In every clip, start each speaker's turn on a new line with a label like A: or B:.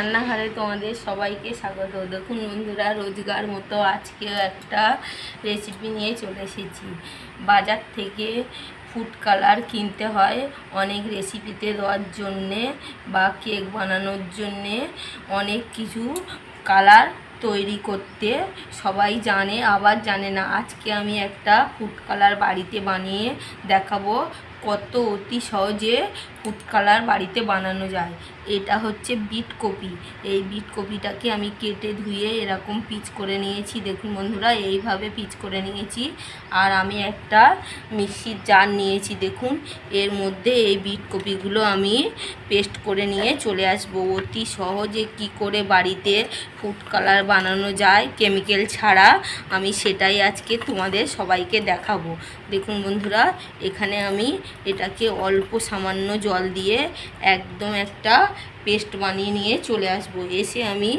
A: রান্নাঘরে তোমাদের সবাইকে স্বাগত। দেখুন বন্ধুরা, রোজগার মতো আজকেও একটা রেসিপি নিয়ে চলে এসেছি। বাজার থেকে ফুড কালার কিনতে হয় অনেক রেসিপিতে দেওয়ার জন্যে বা কেক বানানোর জন্যে অনেক কিছু কালার তৈরি করতে সবাই জানে, আবার জানে না। আজকে আমি একটা ফুড কালার বাড়িতে বানিয়ে দেখাবো কত অতি সহজে ফুড কালার বাড়িতে বানানো যায়। এটা হচ্ছে বিট কপি। এই বিট কপিটাকে আমি কেটে ধুয়ে এরকম পিচ করে নিয়েছি। দেখুন বন্ধুরা, এইভাবে পিচ করে নিয়েছি। আর আমি একটা মিক্সির জার নিয়েছি, দেখুন। এর মধ্যে এই বিট কপিগুলো আমি পেস্ট করে নিয়ে চলে আসব। অতি সহজে কি করে বাড়িতে ফুড কালার বানানো যায়, কেমিক্যাল ছাড়া আমি সেটাই আজকে তোমাদের সবাইকে দেখাবো। দেখুন বন্ধুরা, এখানে আমি এটাকে অল্প সামান্য জল দিয়ে একদম একটা পেস্ট বানিয়ে নিয়ে চলে আসব। এসে আমি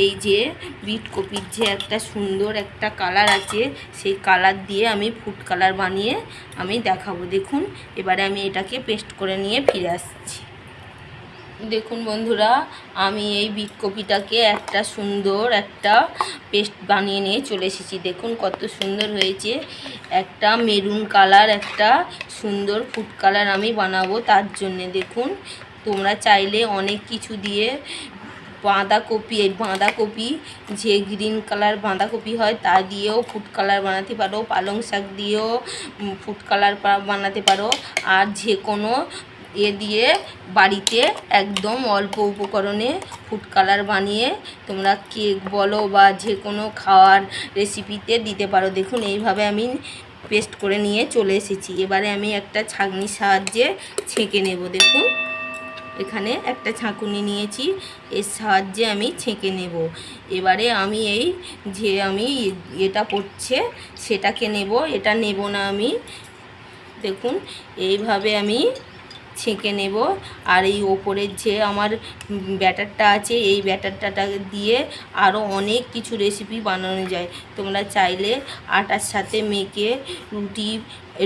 A: এই যে বিট কপির যে একটা সুন্দর একটা কালার আছে, সেই কালার দিয়ে আমি ফুড কালার বানিয়ে আমি দেখাবো। দেখুন, এবারে আমি এটাকে পেস্ট করে নিয়ে ফিরে আসছি। দেখুন বন্ধুরা, আমি এই বিট কপিটাকে একটা সুন্দর একটা পেস্ট বানিয়ে নিয়ে চলে এসেছি। দেখুন কত সুন্দর হয়েছে। একটা মেরুন কালার, একটা সুন্দর ফুড কালার আমি বানাবো তার জন্যে। দেখুন তোমরা চাইলে অনেক কিছু দিয়ে বাঁধাকপি, এই বাঁধাকপি যে গ্রিন কালার বাঁধাকপি হয় তা দিয়েও ফুড কালার বানাতে পারো, পালং শাক দিয়েও ফুড কালার বানাতে পারো। আর যে কোনো এ দিয়ে বাড়িতে একদম অল্প উপকরণে ফুড কালার বানিয়ে তোমরা কেক বলো বা যে কোনো খাওয়ার রেসিপিতে দিতে পারো। দেখুন, এইভাবে আমি পেস্ট করে নিয়ে চলে এসেছি। এবারে আমি একটা ছাঁকনির সাহায্যে ছেঁকে নেব, দেখুন। এখানে একটা ছাঁকুনি নিয়েছি, এর সাহায্যে আমি ছেঁকে নেব। এবারে আমি এই যে আমি এটা পড়ছে, সেটাকে নেব, এটা নেব না আমি। দেখুন, এইভাবে আমি ছেঁকে নেব। আর এই ওপরের যে আমার ব্যাটারটা আছে, এই ব্যাটারটা দিয়ে আরও অনেক কিছু রেসিপি বানানো যায়। তোমরা চাইলে আটার সাথে মেখে রুটি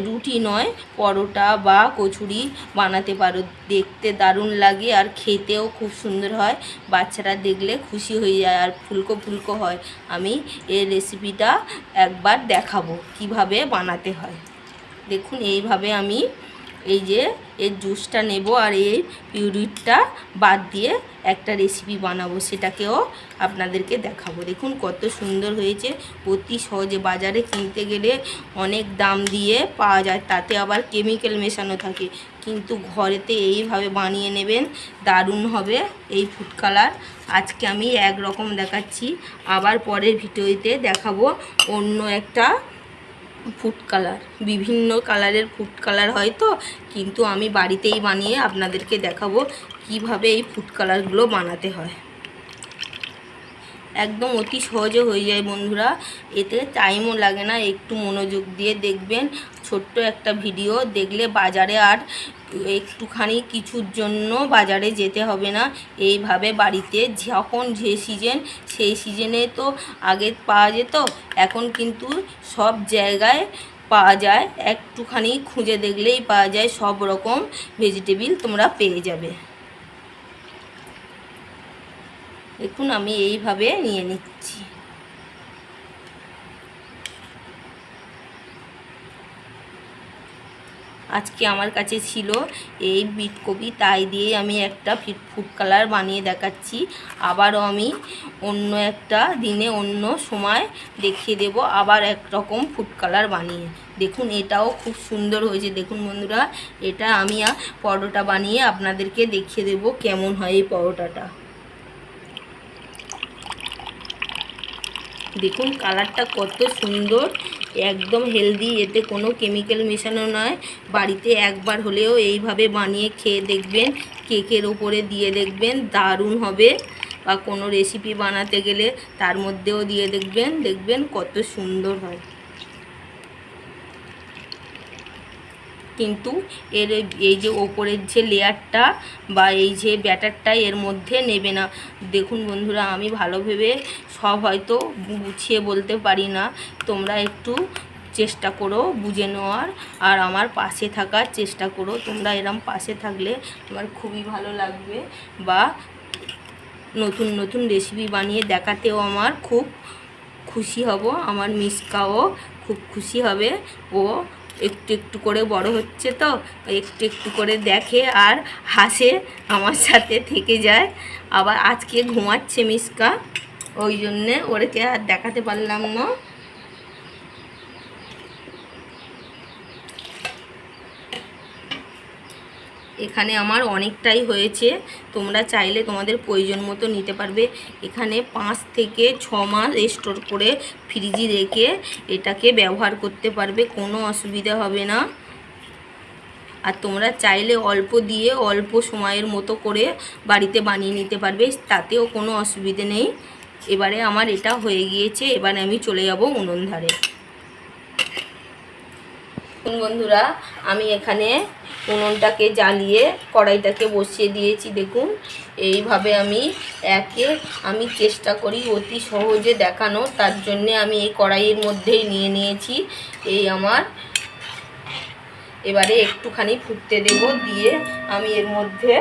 A: রুটি নয়, পরোটা বা কচুরি বানাতে পারো। দেখতে দারুণ লাগে আর খেতেও খুব সুন্দর হয়। বাচ্চারা দেখলে খুশি হয়ে যায় আর ফুলকো ফুলকো হয়। আমি এই রেসিপিটা একবার দেখাবো কীভাবে বানাতে হয়। দেখুন, এইভাবে আমি এই যে, এর জুসটা নেব আর এই পিউরিটটা বাদ দিয়ে একটা রেসিপি বানাবো, সেটাকেও আপনাদেরকে দেখাবো। দেখুন কত সুন্দর হয়েছে, অতি সহজে বাজারে কিনতে গেলে অনেক দাম দিয়ে পাওয়া যায়, তাতে আবার কেমিক্যাল মেশানো থাকে। কিন্তু ঘরেতে এইভাবে বানিয়ে নেবেন, দারুণ হবে এই ফুড কালার আজকে আমি এক রকম দেখাচ্ছি, আবার পরের ভিডিওতে দেখাবো অন্য একটা ফুড কালার বিভিন্ন কালারের ফুড কালার হয় তো, কিন্তু আমি বাড়িতেই বানিয়ে আপনাদেরকে দেখাবো কীভাবে এই ফুড কালারগুলো বানাতে হয়। একদম অতি সহজে হয়ে যায় বন্ধুরা, এতে টাইমও লাগে না, একটু মনোযোগ দিয়ে দেখবেন। ছোট্ট একটা ভিডিও, দেখলে বাজারে আর একটুখানি কিছুর জন্য বাজারে যেতে হবে না। এইভাবে বাড়িতে যখন যে সিজন সেই সিজনে তো আগে পাওয়া যেত, এখন কিন্তু সব জায়গায় পাওয়া যায়। একটুখানি খুঁজে দেখলেই পাওয়া যায়, সব রকম ভেজিটেবিল তোমরা পেয়ে যাবে। দেখুন, আমি এইভাবে নিয়ে নিচ্ছি। আজকে আমার কাছে ছিল এই বিট কপি, তাই দিয়ে আমি একটা ফিট, ফুড কালার বানিয়ে দেখাচ্ছি। আবারও আমি অন্য একটা দিনে অন্য সময় দেখিয়ে দেব আবার এক রকম ফুড কালার বানিয়ে। দেখুন, এটাও খুব সুন্দর হয়েছে। দেখুন বন্ধুরা, এটা আমি পরোটা বানিয়ে আপনাদেরকে দেখিয়ে দেব কেমন হয় এই পরোটাটা। দেখুন, কালারটা কত সুন্দর। একদম হেলদি এতে কোনো কেমিক্যাল মেশানো নয়। বাড়িতে একবার হলেও এইভাবে বানিয়ে খেয়ে দেখবেন, কেকের ওপরে দিয়ে দেখবেন, দারুণ হবে। বা কোনো রেসিপি বানাতে গেলে তার মধ্যেও দিয়ে দেখবেন দেখবেন কত সুন্দর হয়। কিন্তু এর এই যে ওপরের যে লেয়ারটা বা এই যে ব্যাটারটা এর মধ্যে নেবে না। দেখুন বন্ধুরা, আমি ভালো ভেবে সব হয়তো গুছিয়ে বলতে পারি না। তোমরা একটু চেষ্টা করো বুঝে নেওয়ার আর আমার পাশে থাকার চেষ্টা করো। তোমরা এরম পাশে থাকলে আমার খুবই ভালো লাগবে বা নতুন নতুন রেসিপি বানিয়ে দেখাতেও আমার খুব খুশি হব। আমার মিসকাও খুব খুশি হবে। ও একটু একটু করে বড় হচ্ছে তো একটু একটু করে দেখে আর হাসে আমার সাথে থেকে যায়। আবার আজকে ঘুমাচ্ছে মিসকা, ওই জন্যে ওরকে আর দেখাতে পারলাম না। এখানে আমার অনেকটাই হয়েছে। তোমরা চাইলে তোমাদের প্রয়োজন মতো নিতে পারবে। এখানে পাঁচ থেকে ছ মাস স্টোর করে ফ্রিজে রেখে এটাকে ব্যবহার করতে পারবে, কোনো অসুবিধা হবে না। আর তোমরা চাইলে অল্প দিয়ে অল্প সময়ের মতো করে বাড়িতে বানিয়ে নিতে পারবে, তাতেও কোনো অসুবিধে নেই। এবারে আমার এটা হয়ে গিয়েছে, এবারে আমি চলে যাব উনুন ধারে। বন্ধুরা, আমি এখানে উনুনটাকে জ্বালিয়ে কড়াইটাকে বসিয়ে দিয়েছি, দেখুন। এইভাবে আমি একে আমি চেষ্টা করি অতি সহজে দেখানো, তার জন্যে আমি এই কড়াইয়ের মধ্যেই নিয়ে নিয়েছি এই আমার। এবারে একটুখানি ফুটতে দেব, দিয়ে আমি এর মধ্যে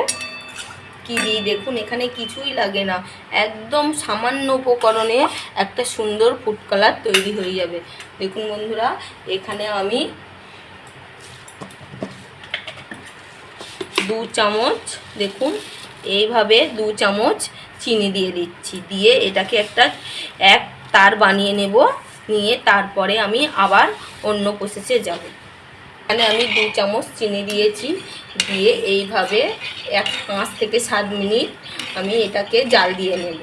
A: কি দিই, দেখুন, এখানে কিছুই লাগে না। একদম সামান্য উপকরণে একটা সুন্দর ফুড কালার তৈরি হয়ে যাবে। দেখুন বন্ধুরা, এখানে আমি দু চামচ, দেখুন, এইভাবে দু চামচ চিনি দিয়ে দিচ্ছি। দিয়ে এটাকে একটা এক তার বানিয়ে নেব, নিয়ে তারপরে আমি আবার অন্য প্রসেসে যাব। এখানে আমি দু চামচ চিনি দিয়েছি। দিয়ে এইভাবে এক পাঁচ থেকে সাত মিনিট আমি এটাকে জাল দিয়ে নেব।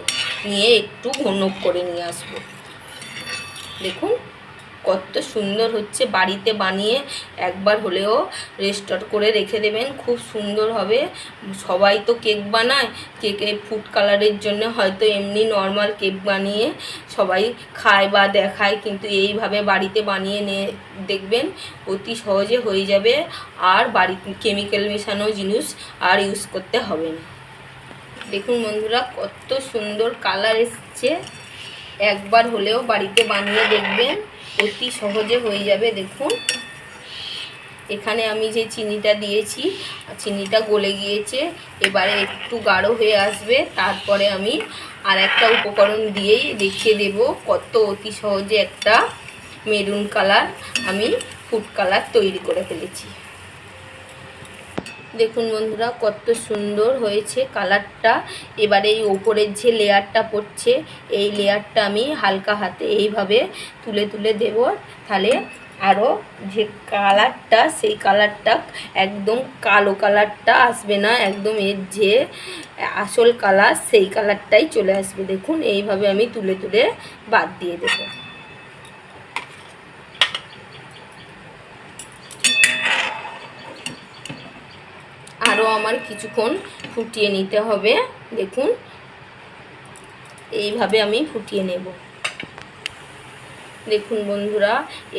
A: নিয়ে একটু ঘন করে নিয়ে আসব। দেখুন কত সুন্দর হচ্ছে বাড়িতে বানিয়ে একবার হলেও রেস্টোর করে রেখে দেবেন। খুব সুন্দর হবে। সবাই তো কেক বানায়। কেকে ফুড কালারের জন্য হয়তো এমনি নর্মাল কেক বানিয়ে সবাই খায় বা দেখায়, কিন্তু এইভাবে বাড়িতে বানিয়ে নিয়ে দেখবেন অতি সহজে হয়ে যাবে। আর বাড়ি কেমিক্যাল মেশানো জিনিস আর ইউজ করতে হবে না। দেখুন বন্ধুরা, কত সুন্দর কালার এসছে। একবার হলেও বাড়িতে বানিয়ে দেখবেন। অতি সহজে হয়ে যাবে, দেখুন। এখানে আমি যে চিনিটা দিয়েছি চিনিটা গলে গিয়েছে, এবারে একটু গাঢ় হয়ে আসবে, তারপরে আমি আর একটা উপকরণ দিয়েই দেখিয়ে দেব কত অতি সহজে একটা মেরুন কালার আমি ফুড কালার তৈরি করে ফেলেছি। দেখুন বন্ধুরা, কত সুন্দর হয়েছে কালারটা। এবারে এই ওপরের যে লেয়ারটা পড়ছে, এই লেয়ারটা আমি হালকা হাতে এইভাবে তুলে তুলে দেব। তাহলে আরও যে কালারটা, সেই কালারটা একদম কালো কালারটা আসবে না, একদম এর যে আসল কালার, সেই কালারটাই চলে আসবে। দেখুন, এইভাবে আমি তুলে তুলে বাদ দিয়ে দেবো। আরও আমার কিছুক্ষণ ফুটিয়ে নিতে হবে। দেখুন, এইভাবে আমি ফুটিয়ে নেব। দেখুন বন্ধুরা,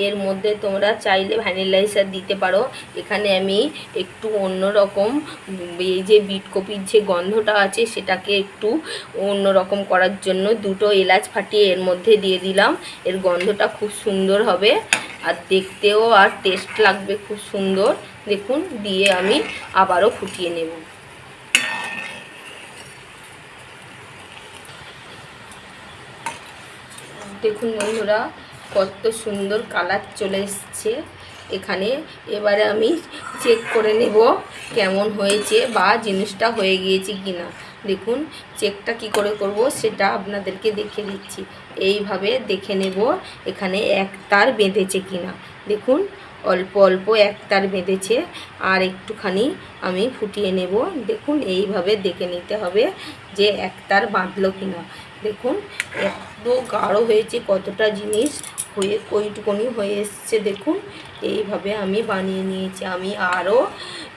A: এর মধ্যে তোমরা চাইলে ভ্যানিলাইসার দিতে পারো। এখানে আমি একটু অন্য রকম এই যে বিট কপির যে গন্ধটা আছে, সেটাকে একটু অন্য রকম করার জন্য দুটো এলাচ ফাটিয়ে এর মধ্যে দিয়ে দিলাম। এর গন্ধটা খুব সুন্দর হবে। আর দেখতেও আর টেস্ট লাগবে খুব সুন্দর। দেখুন দিয়ে আমি আবারও ফুটিয়ে নেব। দেখুন বন্ধুরা, কত সুন্দর কালার চলে এসছে। এখানে এবারে আমি চেক করে নেব কেমন হয়েছে বা জিনিসটা হয়ে গিয়েছে কি না দেখুন চেকটা কি করে করব সেটা আপনাদেরকে দেখে দিচ্ছি। এইভাবে দেখে নেব এখানে এক তার বেঁধেছে কি না দেখুন অল্প অল্প এক তার বেঁধেছে আর একটুখানি আমি ফুটিয়ে নেব। দেখুন, এইভাবে দেখে নিতে হবে যে এক তার বাঁধলো কি না দেখুন, এত গাঢ় হয়েছে, কতটা জিনিস হয়ে কইটুকুনি হয়ে এসছে। দেখুন, এইভাবে আমি বানিয়ে নিয়েছি। আমি আরও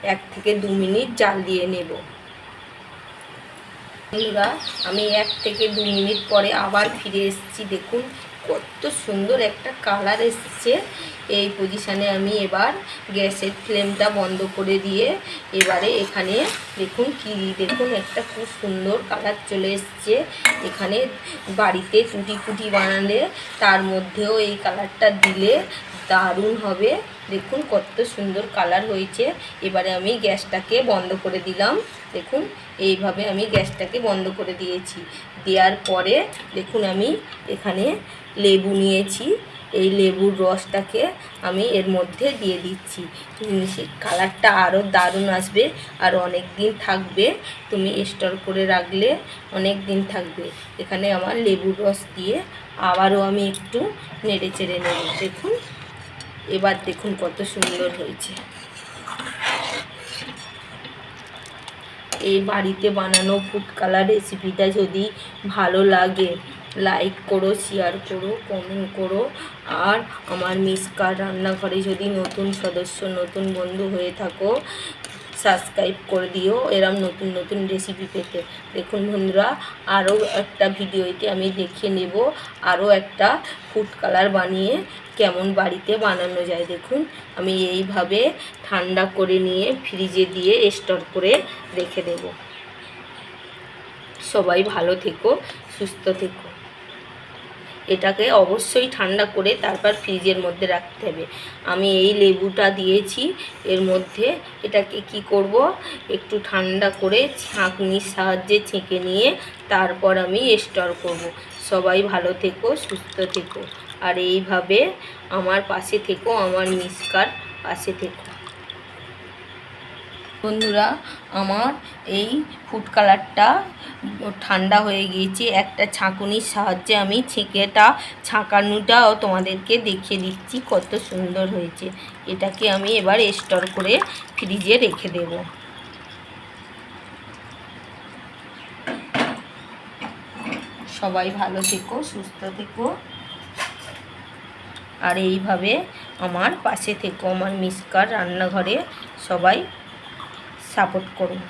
A: এক থেকে দু মিনিট জাল দিয়ে নেব। বন্ধুরা, আমি এক থেকে দু মিনিট পরে আবার ফিরে এসেছি। দেখুন কত সুন্দর একটা কালার এসছে। এই পজিশানে আমি এবার গ্যাসের ফ্লেমটা বন্ধ করে দিয়ে এবারে এখানে দেখুন কি, দেখুন একটা খুব সুন্দর কালার চলে এসছে। এখানে বাড়িতে টুটি ফুটি বানালে তার মধ্যেও এই কালারটা দিলে দারুণ হবে। দেখুন কত সুন্দর কালার হয়েছে। এবারে আমি গ্যাসটাকে বন্ধ করে দিলাম। দেখুন, এইভাবে আমি গ্যাসটাকে বন্ধ করে দিয়েছি। দেওয়ার পরে দেখুন আমি এখানে লেবু নিয়েছি। এই লেবুর রসটাকে আমি এর মধ্যে দিয়ে দিচ্ছি। কালারটা আরও দারুণ আসবে আর অনেক দিন থাকবে। তুমি স্টোর করে রাখলে অনেক দিন থাকবে। এখানে আমার লেবুর রস দিয়ে আবারও আমি একটু নেড়ে চেড়ে নেব। দেখুন, এবার দেখুন কত সুন্দর হয়েছে। এই বাড়িতে বানানো ফুড কালার রেসিপিটা যদি ভালো লাগে লাইক করো শেয়ার করো কমেন্ট করো। আর আমার মিসকার রান্নাঘরে যদি নতুন সদস্য, নতুন বন্ধু হয়ে থাকো সাবস্ক্রাইব করে দিও। এরম নতুন নতুন রেসিপি পেতে। দেখুন বন্ধুরা, আরও একটা ভিডিওতে আমি দেখিয়ে নেব। আরও একটা ফুড কালার বানিয়ে কেমন বাড়িতে বানানো যায়। দেখুন, আমি এইভাবে ঠান্ডা করে নিয়ে ফ্রিজে দিয়ে স্টোর করে রেখে দেব। সবাই ভালো থেকো, সুস্থ থেকো। এটাকে অবশ্যই ঠান্ডা করে তারপর ফ্রিজের মধ্যে রাখতে হবে। আমি এই লেবুটা দিয়েছি, এর মধ্যে এটাকে কি করব? একটু ঠান্ডা করে ছাঁকনির সাহায্যে ছেঁকে নিয়ে তারপর আমি স্টোর করব। সবাই ভালো থেকো, সুস্থ থেকো। আর এইভাবে আমার পাশে থেকো, আমার মিসকার পাশে থেকো। বন্ধুরা, আমার এই ফুড কালারটা ঠান্ডা হয়ে গিয়েছে। একটা ছাঁকুনির সাহায্যে আমি ছেঁকেটা, ছাঁকানোটাও তোমাদেরকে দেখিয়ে দিচ্ছি কত সুন্দর হয়েছে। এটাকে আমি এবার স্টোর করে ফ্রিজে রেখে দেব। সবাই ভালো থেকো, সুস্থ থেকো। আর এইভাবে আমার পাশে থেকো, আমার মিসকার রান্নাঘরে সবাই সাপোর্ট করুন।